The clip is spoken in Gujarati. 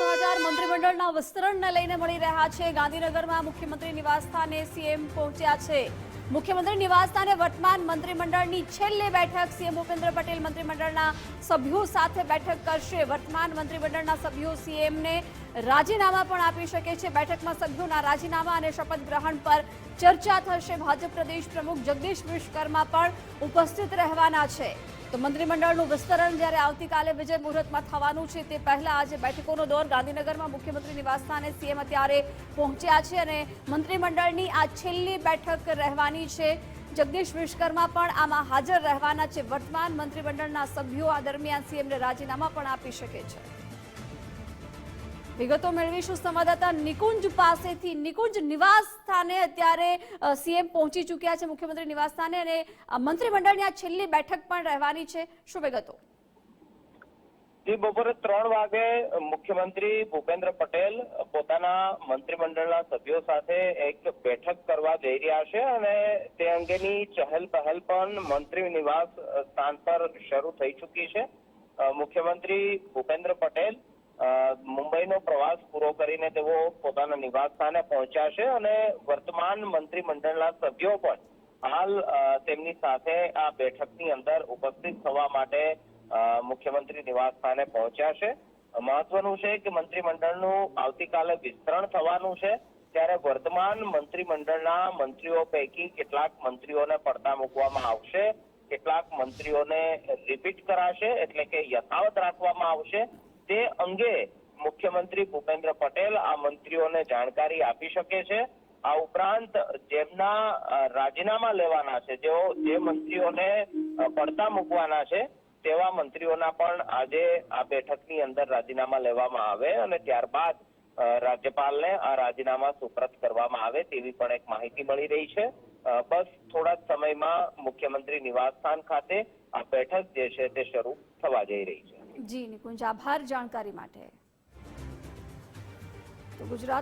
મંત્રીમંડળના વિસ્તરણને લઈને મળી રહ્યા છે. ગાંધીનગરમાં મુખ્યમંત્રી નિવાસસ્થાને સીએમ પહોંચ્યા છે. મુખ્યમંત્રી નિવાસસ્થાને વર્તમાન મંત્રીમંડળની છેલ્લી બેઠક સીએમ ભૂપેન્દ્ર પટેલ મંત્રીમંડળના સભ્યો સાથે બેઠક કરશે. વર્તમાન મંત્રીમંડળના સભ્યો સીએમને રાજીનામા પણ આપી શકે છે. બેઠકમાં સભ્યોના રાજીનામા અને શપથ ગ્રહણ પર ચર્ચા થશે. ભાજપ પ્રદેશ પ્રમુખ જગદીશ વિશ્વકર્મા પણ ઉપસ્થિત રહેવાના છે. તો મંત્રીમંડળનું વિસ્તરણ જ્યારે આવતીકાલે વિજય મુહૂર્તમાં થવાનું છે તે પહેલા આજે બેઠકોનો દોર ગાંધીનગરમાં મુખ્યમંત્રી નિવાસસ્થાને સીએમ અત્યારે પહોંચ્યા છે અને મંત્રીમંડળની આ છેલ્લી બેઠક રહેવાની છે. જગદીશ વિશ્વકર્મા પણ આમાં હાજર રહેવાના છે. વર્તમાન મંત્રીમંડળના સભ્યો આ દરમિયાન સીએમને રાજીનામા પણ આપી શકે છે. વિગતો મેળવીશું. સંવાદદાતા નિકુંજ પાસેથી નિકુંજ નિવાસ સ્થાને અત્યારે સીએમ પહોંચી ચૂક્યા છે, મુખ્યમંત્રી નિવાસ સ્થાને અને મંત્રીમંડળની આ છેલ્લી બેઠક પણ રહેવાની છે. શું વિગતો? જે, બપોરે ત્રણ વાગે મુખ્યમંત્રી ભૂપેન્દ્ર પટેલ પોતાના મંત્રીમંડળના સભ્યો સાથે એક બેઠક કરવા જઈ રહ્યા છે અને તે અંગેની ચહેલ પહેલ પણ મંત્રી નિવાસ સ્થાન પર શરૂ થઈ ચૂકી છે. મુખ્યમંત્રી ભૂપેન્દ્ર પટેલ મુંબઈનો પ્રવાસ પૂરો કરીને તેઓ પોતાના નિવાસ સ્થાને પહોંચ્યા અને વર્તમાન મંત્રીમંડળના સભ્યો પણ હાલ તેમની સાથે આ બેઠકની અંદર ઉપસ્થિત થવા માટે મુખ્યમંત્રી નિવાસ સ્થાને પહોંચ્યા છે. મહત્વનું છે કે મંત્રીમંડળનું આવતીકાલે વિસ્તરણ થવાનું છે. ત્યારે વર્તમાન મંત્રીમંડળના મંત્રીઓ પૈકી કેટલાક મંત્રીઓને પડતા મૂકવામાં આવશે. કેટલાક મંત્રીઓને રિપીટ કરાશે, એટલે કે યથાવત રાખવામાં આવશે. તે અંગે મુખ્યમંત્રી ભૂપેન્દ્ર પટેલ આ મંત્રીઓને જાણકારી આપી શકે છે. આ ઉપરાંત જેમના રાજીનામા લેવાના છે, જેઓ જે મંત્રીઓને પડતા મૂકવાના છે, તેવા મંત્રીઓના પણ આજે આ બેઠકની અંદર રાજીનામા લેવામાં આવે અને ત્યારબાદ રાજ્યપાલને આ રાજીનામા સુપ્રત કરવામાં આવે તેવી પણ એક માહિતી મળી રહી છે. બસ થોડા સમયમાં મુખ્યમંત્રી નિવાસસ્થાન ખાતે આ બેઠક જે છે તે શરૂ થવા જઈ રહી છે. જી નિકુંજ આભાર જાણકારી માટે. તો ગુજરાત